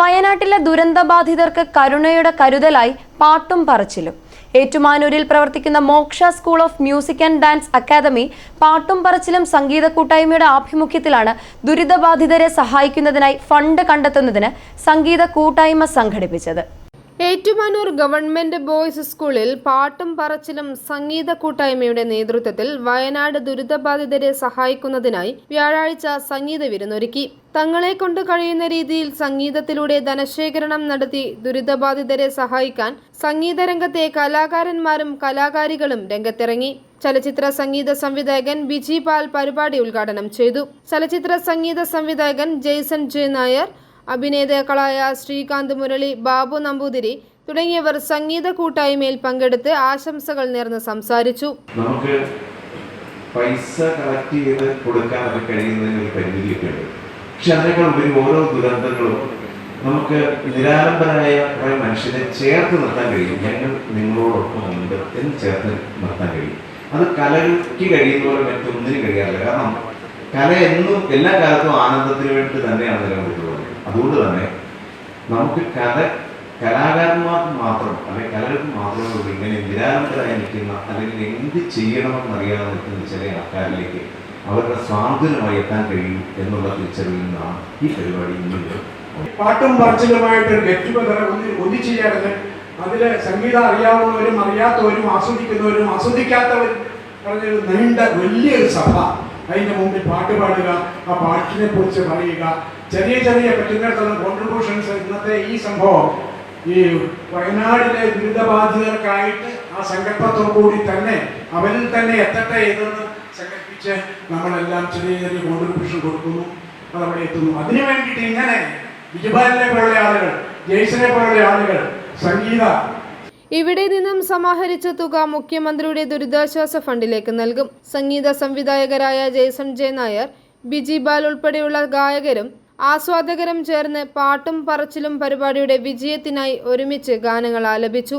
വയനാട്ടിലെ ദുരന്തബാധിതർക്ക് കരുണയുടെ കരുതലായി പാട്ടും പറച്ചിലും. ഏറ്റുമാനൂരിൽ പ്രവർത്തിക്കുന്ന Moksha school of music and dance academy പാട്ടും പറച്ചിലും സംഗീത കൂട്ടായ്മയുടെ ആഭിമുഖ്യത്തിലാണ് ദുരിതബാധിതരെ സഹായിക്കുന്നതിനായി ഫണ്ട് കണ്ടെത്തുന്നതിന് സംഗീത കൂട്ടായ്മ സംഘടിപ്പിച്ചത്. ഏറ്റുമാനൂർ ഗവൺമെന്റ് ബോയ്സ് സ്കൂളിൽ പാട്ടും പറച്ചിലും സംഗീത കൂട്ടായ്മയുടെ നേതൃത്വത്തിൽ വയനാട് ദുരിതബാധിതരെ സഹായിക്കുന്നതിനായി വ്യാഴാഴ്ച സംഗീത വിരുന്നൊരുക്കി. തങ്ങളെ കൊണ്ട് കഴിയുന്ന രീതിയിൽ സംഗീതത്തിലൂടെ ധനശേഖരണം നടത്തി ദുരിതബാധിതരെ സഹായിക്കാൻ സംഗീതരംഗത്തെ കലാകാരന്മാരും കലാകാരികളും രംഗത്തിറങ്ങി. ചലച്ചിത്ര സംഗീത സംവിധായകൻ ബിജി പാൽ പരിപാടി ഉദ്ഘാടനം ചെയ്തു. ചലച്ചിത്ര സംഗീത സംവിധായകൻ ജെയ്സൺ ജെ നായർ അഭിനേതാക്കളായ ശ്രീകാന്ത് മുരളി ബാബു നമ്പൂതിരി തുടങ്ങിയവർ സംഗീത കൂട്ടായ്മയിൽ പങ്കെടുത്ത് ആശംസകൾ നേർന്ന് സംസാരിച്ചു. നമുക്ക് പൈസ കളക്ട് ചെയ്ത് കൊടുക്കാൻ അവർ കഴിയുന്നതിന് ഒരു പരിമിതിയൊക്കെ ഉണ്ട് പക്ഷെ അതിനേക്കാൾ ഉപരി ഓരോ ദുരന്തങ്ങളും നമുക്ക് നിരാലംബരായ കുറെ മനുഷ്യരെ ചേർത്ത് നിർത്താൻ കഴിയും. ഞങ്ങൾ നിങ്ങളോടൊപ്പം ഉണ്ട് എന്ന് ചേർത്ത് നിർത്താൻ കഴിയും. അത് കലയ്ക്ക് കഴിയുന്ന പോലെ മറ്റൊന്നിനും കഴിയാറില്ല. കാരണം കല എന്നും എല്ലാ കാലത്തും ആനന്ദത്തിന് വേണ്ടി തന്നെയാണ് നിലനിൽക്കുന്നത് അതുകൊണ്ട് തന്നെ നമുക്ക് കല കലാകാരന്മാർക്ക് മാത്രം അല്ലെങ്കിൽ കലകൾക്ക് മാത്രമേ ഉള്ളൂ. ഇങ്ങനെ നിരാലംബരായി നിൽക്കുന്ന അല്ലെങ്കിൽ എന്ത് ചെയ്യണമെന്ന് അറിയാതെ നിൽക്കുന്ന ചില ആൾക്കാരിലേക്ക് അവരുടെ സ്വാതന്ത്ര്യമായി എത്താൻ കഴിയും എന്നുള്ള തിരിച്ചറിവിൽ നിന്നാണ് ഈ പരിപാടി ഇന്നുള്ളത് പാട്ടും പറച്ചിലുമായിട്ട് ഗെറ്റ് ടുഗദർ ഒന്നിച്ചു ചേർന്ന് അതിൽ സംഗീതം അറിയാവുന്നവരും അറിയാത്തവരും ആസ്വദിക്കുന്നവരും ആസ്വദിക്കാത്തവരും പറഞ്ഞൊരു നീണ്ട വലിയൊരു സഭ. അതിന്റെ മുമ്പിൽ പാട്ട് പാടുക ആ പാട്ടിനെ കുറിച്ച് പറയുക. ചെറിയ ചെറിയ പറ്റുന്നിടത്തോളം കോൺട്രിബ്യൂഷൻസ് ഇന്നത്തെ ഈ സംഭവം ഈ വയനാടിലെ ദുരിതബാധിതർക്കായിട്ട് ആ സങ്കല്പത്തോടു കൂടി തന്നെ അവരിൽ തന്നെ എത്തട്ടെ എന്ന് സങ്കല്പിച്ച് നമ്മളെല്ലാം ചെറിയ ചെറിയ കോൺട്രിബ്യൂഷൻ കൊടുക്കുന്നു. അതവിടെ എത്തുന്നു. അതിനു വേണ്ടിയിട്ട് ഇങ്ങനെ വിജുബാലിനെ പോലുള്ള ആളുകൾ ജയ്സിനെ പോലുള്ള ആളുകൾ സംഗീത ഇവിടെ നിന്നും സമാഹരിച്ച തുക മുഖ്യമന്ത്രിയുടെ ദുരിതാശ്വാസ ഫണ്ടിലേക്ക് നൽകും. സംഗീത സംവിധായകരായ ജെയ്സൺ ജെ നായർ ബിജി ബാൽ ഉൾപ്പെടെയുള്ള ഗായകരും ആസ്വാദകരും ചേർന്ന് പാട്ടും പറച്ചിലും പരിപാടിയുടെ വിജയത്തിനായി ഒരുമിച്ച് ഗാനങ്ങൾ ആലപിച്ചു.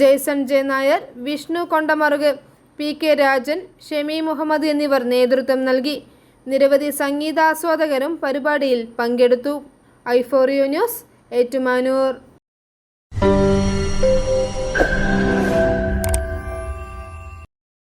Jaison J Nair Vishnu Kondamaruk P K Rajan Shemi Muhammad എന്നിവർ നേതൃത്വം നൽകി. നിരവധി സംഗീതാസ്വാദകരും പരിപാടിയിൽ പങ്കെടുത്തു. ഐഫോറിയോ ന്യൂസ് ഏറ്റുമാനൂർ.